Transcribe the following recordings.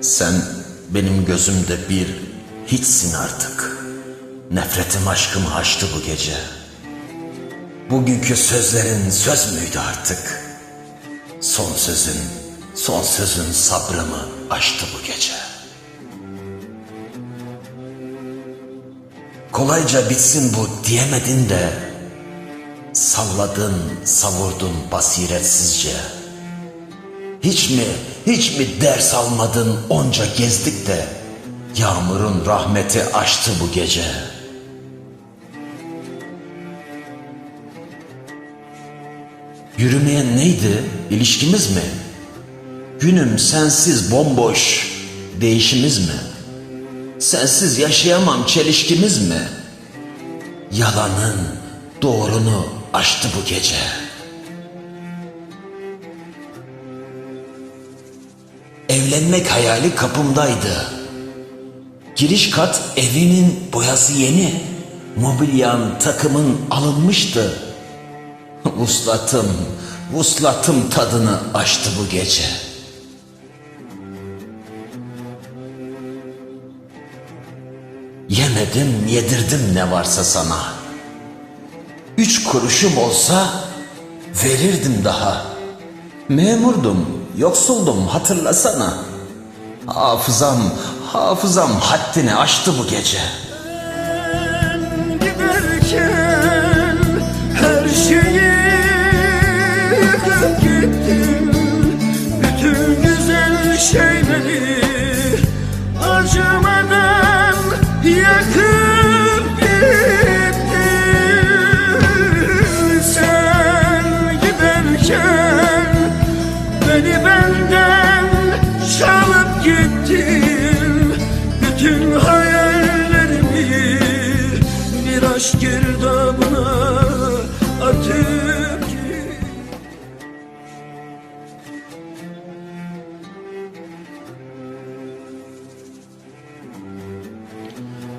Sen benim gözümde bir hiçsin artık. Nefretim aşkımı aştı bu gece. Bugünkü sözlerin söz müydü artık? Son sözün, son sözün sabrımı aştı bu gece. Kolayca bitsin bu diyemedin de Salladın, savurdun basiretsizce. Hiç mi, hiç mi ders almadın onca gezdik de Yağmurun rahmeti açtı bu gece. Yürümeyen neydi? İlişkimiz mi? Günüm sensiz bomboş değişimiz mi? Sensiz yaşayamam çelişkimiz mi? Yalanın doğrunu aştı bu gece. Evlenmek hayali kapımdaydı. Giriş kat evinin boyası yeni. Mobilyan takımın alınmıştı. Vuslatım, vuslatım tadını açtı bu gece. Yemedim, yedirdim ne varsa sana. Üç kuruşum olsa verirdim daha. Memurdum, yoksuldum hatırlasana. Hafızam, hafızam haddini aştı bu gece. giderken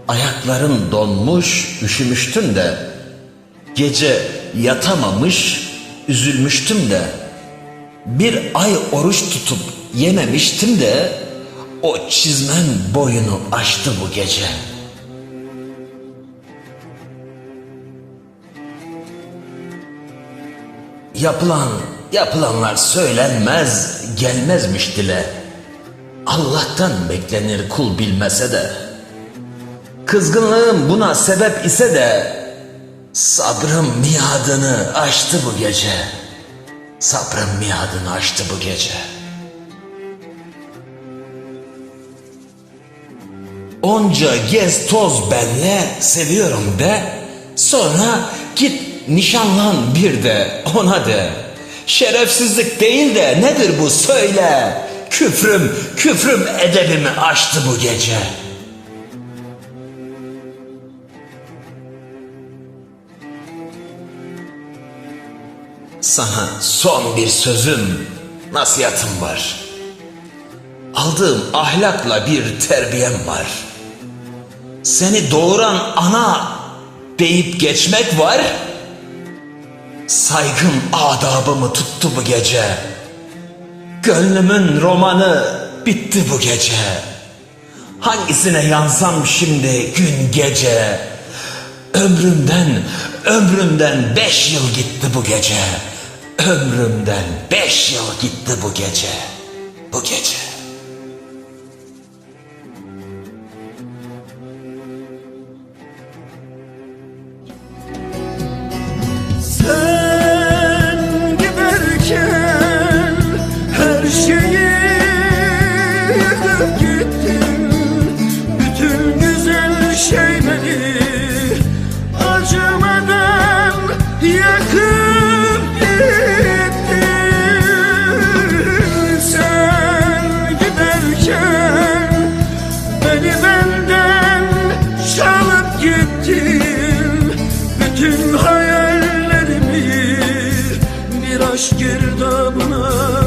Ayakların donmuş, üşümüştüm de. Gece yatamamış, üzülmüştüm de. Bir ay oruç tutup yememiştim de O çizmen boyunu aştı bu gece. Yapılan, yapılanlar söylenmez, gelmezmiş dile. Allah'tan beklenir kul bilmese de Kızgınlığım buna sebep ise de Sabrım miadını aştı bu gece. Sabrım miadını aştı bu gece. Onca gez toz benle seviyorum de Sonra git nişanlan bir de ona de. Şerefsizlik değil de nedir bu söyle? Küfrüm, küfrüm edebimi aştı bu gece Sana son bir sözüm, nasihatım var. Aldığım ahlakla bir terbiyem var. Seni doğuran ana deyip geçmek var. Saygım adabımı tuttu bu gece. Gönlümün romanı bitti bu gece. Hangisine yansam şimdi gün gece? Ömrümden, ömrümden beş yıl gitti bu gece. Ömrümden beş yıl gitti bu gece. Bu gece. Kim hayallerimi bir aşk girdabına